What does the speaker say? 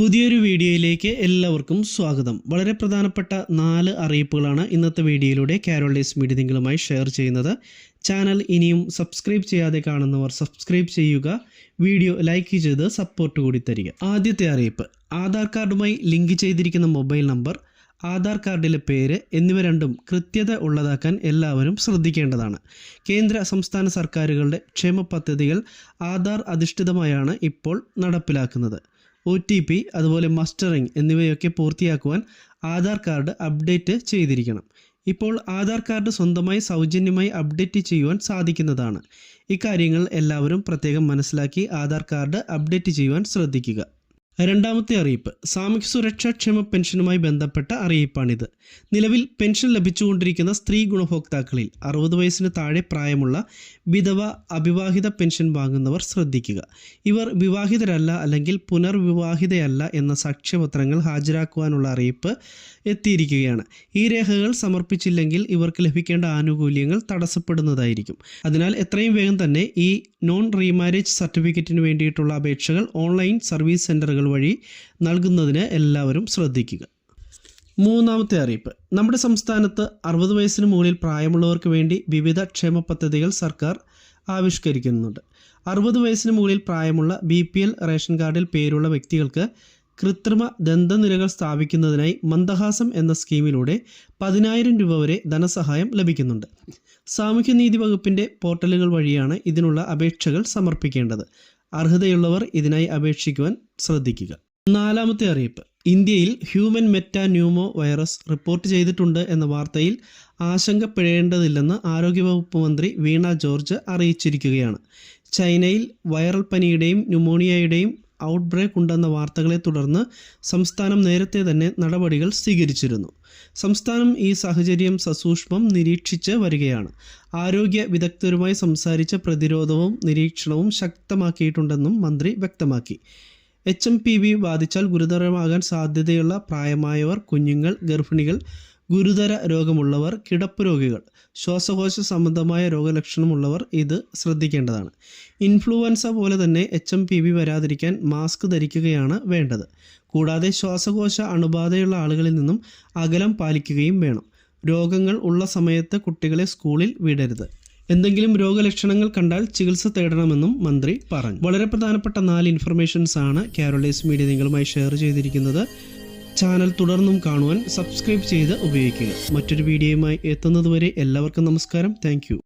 പുതിയൊരു വീഡിയോയിലേക്ക് എല്ലാവർക്കും സ്വാഗതം. വളരെ പ്രധാനപ്പെട്ട നാല് അറിയിപ്പുകളാണ് ഇന്നത്തെ വീഡിയോയിലൂടെ കാരോളീസ് മീഡിയ നിങ്ങളുമായി ഷെയർ ചെയ്യുന്നത്. ചാനൽ ഇനിയും സബ്സ്ക്രൈബ് ചെയ്യാതെ കാണുന്നവർ സബ്സ്ക്രൈബ് ചെയ്യുക. വീഡിയോ ലൈക്ക് ചെയ്ത് സപ്പോർട്ട് കൂടി തരിക. ആദ്യത്തെ അറിയിപ്പ്. ആധാർ കാർഡുമായി ലിങ്ക് ചെയ്തിരിക്കുന്ന മൊബൈൽ നമ്പർ ആധാർ കാർഡിലെ പേര് എന്നിവ രണ്ടും കൃത്യത ഉള്ളതാക്കാൻ എല്ലാവരും ശ്രദ്ധിക്കേണ്ടതാണ്. കേന്ദ്ര സംസ്ഥാന സർക്കാരുകളുടെ ക്ഷേമ പദ്ധതികൾ ആധാർ അധിഷ്ഠിതമായാണ് ഇപ്പോൾ നടപ്പിലാക്കുന്നത്. ഒ ടി പി അതുപോലെ മസ്റ്ററിംഗ് എന്നിവയൊക്കെ പൂർത്തിയാക്കുവാൻ ആധാർ കാർഡ് അപ്ഡേറ്റ് ചെയ്തിരിക്കണം. ഇപ്പോൾ ആധാർ കാർഡ് സ്വന്തമായി സൗജന്യമായി അപ്ഡേറ്റ് ചെയ്യുവാൻ സാധിക്കുന്നതാണ്. ഇക്കാര്യങ്ങൾ എല്ലാവരും പ്രത്യേകം മനസ്സിലാക്കി ആധാർ കാർഡ് അപ്ഡേറ്റ് ചെയ്യുവാൻ ശ്രദ്ധിക്കുക. രണ്ടാമത്തെ അറിയിപ്പ് സാമൂഹ്യ സുരക്ഷാ ക്ഷേമ പെൻഷനുമായി ബന്ധപ്പെട്ട അറിയിപ്പാണിത്. നിലവിൽ പെൻഷൻ ലഭിച്ചുകൊണ്ടിരിക്കുന്ന സ്ത്രീ ഗുണഭോക്താക്കളിൽ അറുപത് വയസ്സിന് താഴെ പ്രായമുള്ള വിധവ അവിവാഹിത പെൻഷൻ വാങ്ങുന്നവർ ശ്രദ്ധിക്കുക. ഇവർ വിവാഹിതരല്ല അല്ലെങ്കിൽ പുനർവിവാഹിതയല്ല എന്ന സാക്ഷ്യപത്രങ്ങൾ ഹാജരാക്കുവാനുള്ള അറിയിപ്പ് എത്തിയിരിക്കുകയാണ്. ഈ രേഖകൾ സമർപ്പിച്ചില്ലെങ്കിൽ ഇവർക്ക് ലഭിക്കേണ്ട ആനുകൂല്യങ്ങൾ തടസ്സപ്പെടുന്നതായിരിക്കും. അതിനാൽ എത്രയും വേഗം തന്നെ ഈ നോൺ റീമാരേജ് സർട്ടിഫിക്കറ്റിന് വേണ്ടിയിട്ടുള്ള അപേക്ഷകൾ ഓൺലൈൻ സർവീസ് സെന്ററുകൾ വഴി നൽകുന്നതിന് എല്ലാവരും ശ്രദ്ധിക്കുക. മൂന്നാമത്തെ അറിയിപ്പ്. നമ്മുടെ സംസ്ഥാനത്ത് അറുപത് വയസ്സിന് മുകളിൽ പ്രായമുള്ളവർക്ക് വേണ്ടി വിവിധ ക്ഷേമ പദ്ധതികൾ സർക്കാർ ആവിഷ്കരിക്കുന്നുണ്ട്. അറുപത് വയസ്സിന് മുകളിൽ പ്രായമുള്ള ബി പി എൽ റേഷൻ കാർഡിൽ പേരുള്ള വ്യക്തികൾക്ക് കൃത്രിമ ദന്തനിരകൾ സ്ഥാപിക്കുന്നതിനായി മന്ദഹാസം എന്ന സ്കീമിലൂടെ പതിനായിരം രൂപ വരെ ധനസഹായം ലഭിക്കുന്നുണ്ട്. സാമൂഹ്യനീതി വകുപ്പിന്റെ പോർട്ടലുകൾ വഴിയാണ് ഇതിനുള്ള അപേക്ഷകൾ സമർപ്പിക്കേണ്ടത്. അർഹതയുള്ളവർ ഇതിനായി അപേക്ഷിക്കുവാൻ ശ്രദ്ധിക്കുക. നാലാമത്തെ അറിയിപ്പ്. ഇന്ത്യയിൽ human metapneumovirus report ചെയ്തിട്ടുണ്ട് എന്ന വാർത്തയിൽ ആശങ്കപ്പെടേണ്ടതില്ലെന്ന് ആരോഗ്യവകുപ്പ് മന്ത്രി വീണ ജോർജ് അറിയിച്ചിരിക്കുകയാണ്. ചൈനയിൽ വൈറൽ പനിയുടെയും ന്യൂമോണിയയുടെയും ഔട്ട്ബ്രേക്ക് ഉണ്ടെന്ന വാർത്തകളെ തുടർന്ന് സംസ്ഥാനം നേരത്തെ തന്നെ നടപടികൾ സ്വീകരിച്ചിരുന്നു. സംസ്ഥാനം ഈ സാഹചര്യം സസൂക്ഷ്മം നിരീക്ഷിച്ച് വരികയാണ്. ആരോഗ്യ വിദഗ്ധരുമായി സംസാരിച്ച പ്രതിരോധവും നിരീക്ഷണവും ശക്തമാക്കിയിട്ടുണ്ടെന്നും മന്ത്രി വ്യക്തമാക്കി. എച്ച് എം പി വി ബാധിച്ചാൽ ഗുരുതരമാകാൻ സാധ്യതയുള്ള പ്രായമായവർ കുഞ്ഞുങ്ങൾ ഗർഭിണികൾ ഗുരുതര രോഗമുള്ളവർ കിടപ്പ് രോഗികൾ ശ്വാസകോശ സംബന്ധമായ രോഗലക്ഷണമുള്ളവർ ഇത് ശ്രദ്ധിക്കേണ്ടതാണ്. ഇൻഫ്ലുവൻസ പോലെ തന്നെ എച്ച് എം പി വി വരാതിരിക്കാൻ മാസ്ക് ധരിക്കുകയാണ് വേണ്ടത്. കൂടാതെ ശ്വാസകോശ അണുബാധയുള്ള ആളുകളിൽ നിന്നും അകലം പാലിക്കുകയും വേണം. രോഗങ്ങൾ ഉള്ള സമയത്ത് കുട്ടികളെ സ്കൂളിൽ വിടരുത്. എന്തെങ്കിലും രോഗലക്ഷണങ്ങൾ കണ്ടാൽ ചികിത്സ തേടണമെന്നും മന്ത്രി പറഞ്ഞു. വളരെ പ്രധാനപ്പെട്ട നാല് ഇൻഫർമേഷൻസ് ആണ് കാരോളൈസ് മീഡിയ നിങ്ങളുമായി ഷെയർ ചെയ്തിരിക്കുന്നത്. ചാനൽ തുടർന്നും കാണുവാൻ സബ്സ്ക്രൈബ് ചെയ്ത് ഉപയോഗിക്കുക. മറ്റൊരു വീഡിയോയുമായി എത്തുന്നതുവരെ എല്ലാവർക്കും നമസ്കാരം. താങ്ക്